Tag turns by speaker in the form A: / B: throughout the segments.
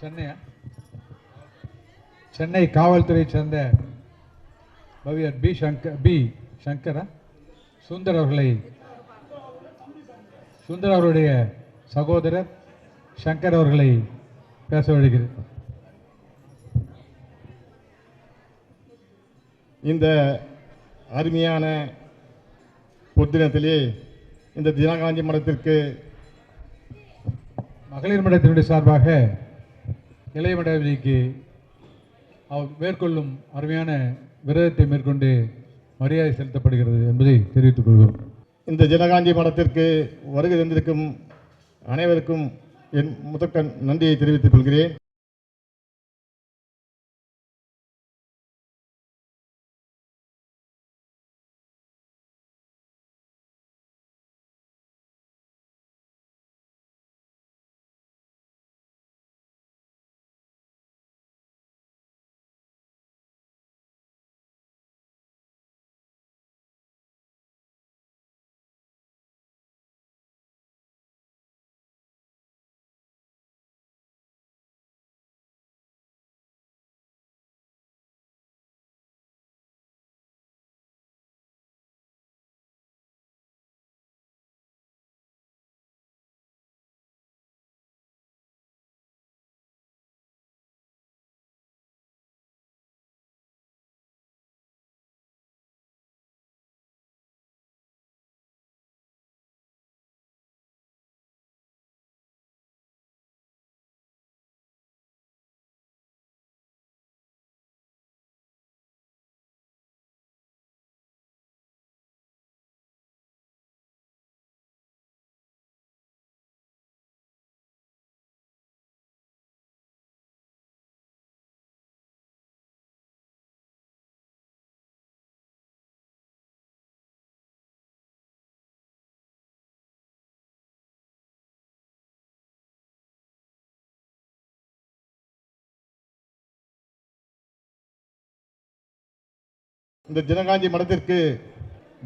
A: சென்னையா சென்னை காவல்துறை சேர்ந்த பவியர் பி சங்கர் பி சங்கரா. சுந்தர் அவர்களை சுந்தர் அவருடைய சகோதரர் சங்கர் அவர்களை பேச வருகிறேன்
B: இந்த அருமையான பொத்தினத்திலே இந்த தினகாஞ்சி மடத்திற்கு
A: மகளிர் மன்றத்தினுடைய சார்பாக இளைய மடாவிலிக்கு அவர் மேற்கொள்ளும் அருமையான விரதத்தை மேற்கொண்டு மரியாதை செலுத்தப்படுகிறது என்பதை தெரிவித்துக் கொள்கிறோம்.
B: இந்த ஜனகாந்தி மடத்திற்கு வருகை தந்திருக்கும் அனைவருக்கும் என் முதற்க நன்றியை தெரிவித்துக் கொள்கிறேன். இந்த ஜனகாஞ்சி மடத்திற்கு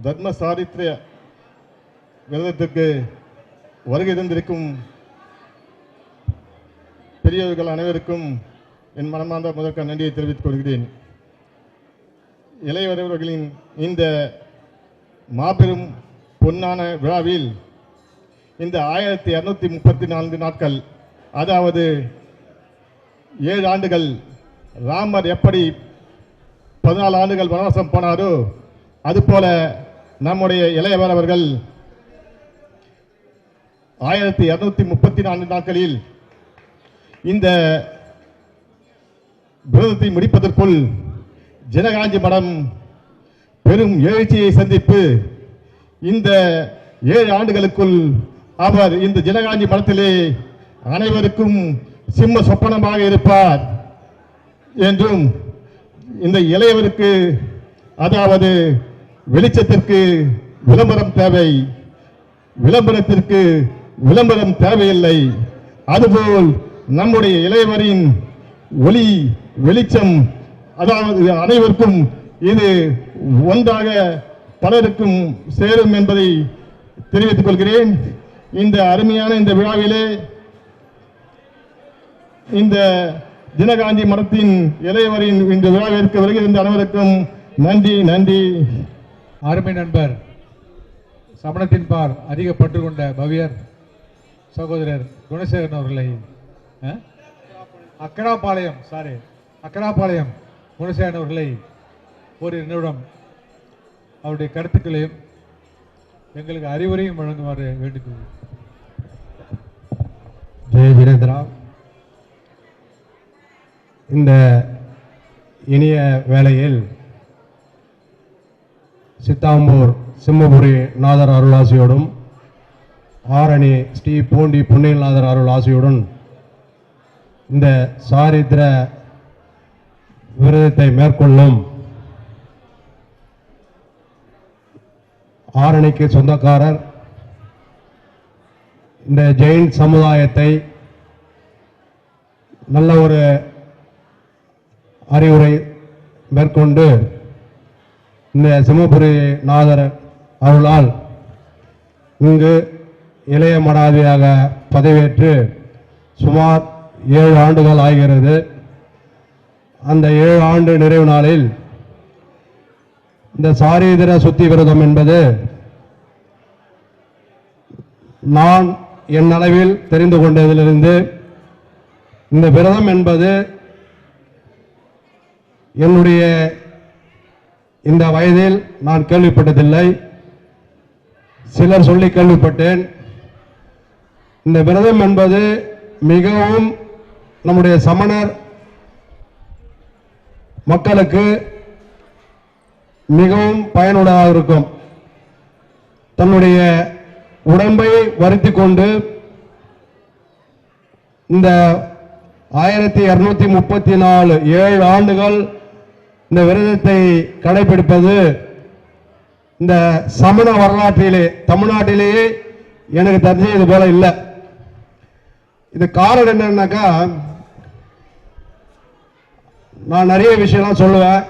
B: தர்ம சாரித்திர விரதத்திற்கு வருகை தந்திருக்கும் பெரியவர்கள் அனைவருக்கும் என் மனமார்ந்த முதற்க நன்றியை தெரிவித்துக் கொள்கிறேன். இளையவரவர்களின் இந்த மாபெரும் பொன்னான விழாவில் இந்த ஆயிரத்தி இரநூத்தி முப்பத்தி நான்கு நாட்கள் அதாவது ஏழு ஆண்டுகள் ராமர் எப்படி பதினாலு ஆண்டுகள் வனவாசம் போனாரோ அதுபோல நம்முடைய இளையவர் அவர்கள் ஆயிரத்தி இருநூத்தி முப்பத்தி நான்கு நாட்களில் இந்த விரதத்தை முடிப்பதற்குள் ஜனகாஞ்சி மடம் பெரும் எழுச்சியை சந்திப்பு இந்த ஏழு ஆண்டுகளுக்குள் அவர் இந்த ஜனகாஞ்சி மடத்திலே அனைவருக்கும் சிம்ம சொப்பனமாக இருப்பார் என்றும் இந்த இளையவருக்கு அதாவது வெளிச்சத்திற்கு விளம்பரம் தேவை. விளம்பரத்திற்கு விளம்பரம் தேவையில்லை. அதுபோல் நம்முடைய இளையவரின் ஒளி வெளிச்சம் அதாவது அனைவருக்கும் இது ஒன்றாக பலருக்கும் சேரும் என்பதை தெரிவித்துக் கொள்கிறேன். இந்த அருமையான இந்த விழாவிலே இந்த தினகாந்தி மடத்தின் இளையவரின் இந்த விழாவிற்கு வருகின்ற அனைவருக்கும் நன்றி நன்றி.
A: அருமை நண்பர் சமணத்தின் பார் அதிக பற்று கொண்ட பவியர் சகோதரர் குணசேகரன் அவர்களை அஹ், அக்கராபாளையம் சாரி அக்கராபாளையம் குணசேகரன் அவர்களை ஒரு நிமிடம் அவருடைய கருத்துக்களையும் எங்களுக்கு அறிவுரையும் வழங்குமாறு வேண்டிக்கொள்கிறேன்
C: ஜெய வீரேந்திரா இந்த இனிய வேளையில் சித்தாம்பூர் சிம்மபுரி நாதர் அருளாசியோடும் ஆரணி ஸ்ரீ பூண்டி புண்ணியநாதர் அருளாசியுடன் இந்த சாரித்திர விரதத்தை மேற்கொள்ளும் ஆரணிக்கு சொந்தக்காரர் இந்த ஜெயின் சமுதாயத்தை நல்ல ஒரு அறிவுரை மேற்கொண்டு இந்த சிம்மபுரி நாதர் அருளால் இங்கு இளைய மடாதியாக பதவியேற்று சுமார் ஏழு ஆண்டுகள் ஆகிறது. அந்த ஏழு ஆண்டு நிறைவு நாளில் இந்த சாரீதர சுத்தி விரதம் என்பது நான் என் அளவில் தெரிந்து கொண்டதிலிருந்து இந்த விரதம் என்பது என்னுடைய இந்த வயதில் நான் கேள்விப்பட்டதில்லை. சிலர் சொல்லி கேள்விப்பட்டேன். இந்த விரதம் என்பது மிகவும் நம்முடைய சமணர் மக்களுக்கு மிகவும் பயனுள்ளதாக இருக்கும். தன்னுடைய உடம்பை வருத்தி கொண்டு இந்த ஆயிரத்தி இருநூத்தி முப்பத்தி நாலு ஏழு ஆண்டுகள் இந்த விரதத்தை கடைபிடிப்பது இந்த சமண வரலாற்றிலே தமிழ்நாட்டிலேயே எனக்கு தெரிஞ்சது போல இல்லை. இது காரணம் என்னன்னாக்கா நான் நிறைய விஷயம்லாம் சொல்லுவேன்.